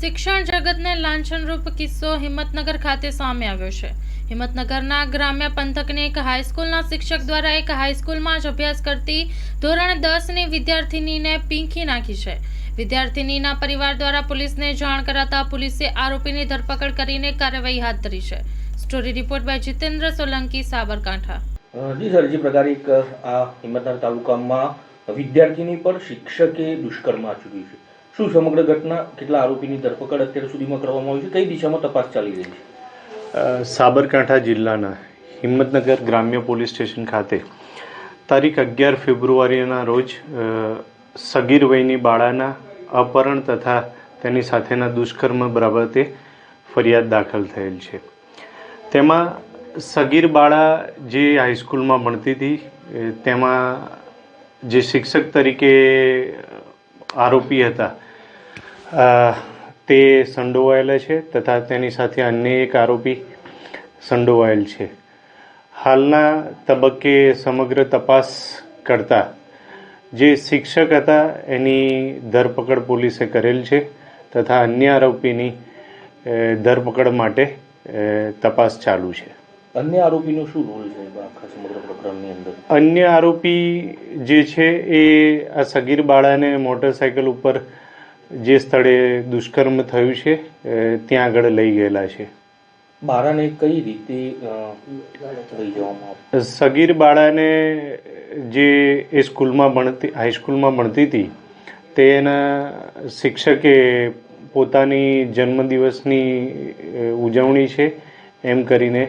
શિક્ષણ જગતને લાંછનરૂપ કિસ્સો હિંમતનગર ખાતે સામે આવ્યો છે. હિંમતનગરના ગ્રામ્ય પંથકની એક હાઈસ્કૂલના શિક્ષક દ્વારા એક હાઈસ્કૂલમાં જ અભ્યાસ કરતી ધોરણ દસની વિદ્યાર્થિનીને પીંખી નાખી છે. વિદ્યાર્થિનીના પરિવાર દ્વારા પોલીસને જાણ કરાતા પોલીસે આરોપીની ધરપકડ કરીને કાર્યવાહી હાથ ધરી છે. Story report by Jitendra Solanki, Sabarkantha. G sir, જે પ્રકારે એક આ હિંમતનગર તાલુકામાં વિદ્યાર્થીની પર શિક્ષકે દુષ્કર્મ આચર્યું છે. શું સમગ્ર ઘટના, કેટલા આરોપીની ધરપકડ અત્યાર સુધીમાં કરવામાં આવી છે, કઈ દિશામાં તપાસ ચાલી રહી છે? સાબરકાંઠા જિલ્લાના હિંમતનગર ગ્રામ્ય પોલીસ સ્ટેશન ખાતે તારીખ અગિયાર ફેબ્રુઆરીના રોજ સગીર વયની બાળાના અપહરણ તથા તેની સાથેના દુષ્કર્મ બાબતે ફરિયાદ દાખલ થયેલ છે. તેમાં સગીર બાળા જે હાઈસ્કૂલમાં ભણતી હતી તેમાં જે શિક્ષક તરીકે આરોપી હતા. તે સંડોવાયેલા છે તથા તેની સાથે અન્ય એક આરોપી સંડોવાયેલ છે. હાલના તબક્કે સમગ્ર તપાસ કરતા જે શિક્ષક હતા એની ધરપકડ પોલીસે કરેલ છે તથા અન્ય આરોપીની ધરપકડ માટે તપાસ ચાલુ છે. અન્ય આરોપીનો શું રોલ છે આખા સમગ્ર પ્રકરણની અંદર? અન્ય આરોપી જે છે એ આ સગીર બાળાને મોટરસાયકલ ઉપર જે સ્થળે દુષ્કર્મ થયું છે ત્યાં આગળ લઈ ગયેલા છે. બાળાને કઈ રીતે લઈ જવામાં સગીર બાળાને જે એ સ્કૂલમાં ભણતી હાઈસ્કૂલમાં ભણતી હતી તેના શિક્ષકે પોતાની જન્મદિવસની ઉજવણી છે એમ કરીને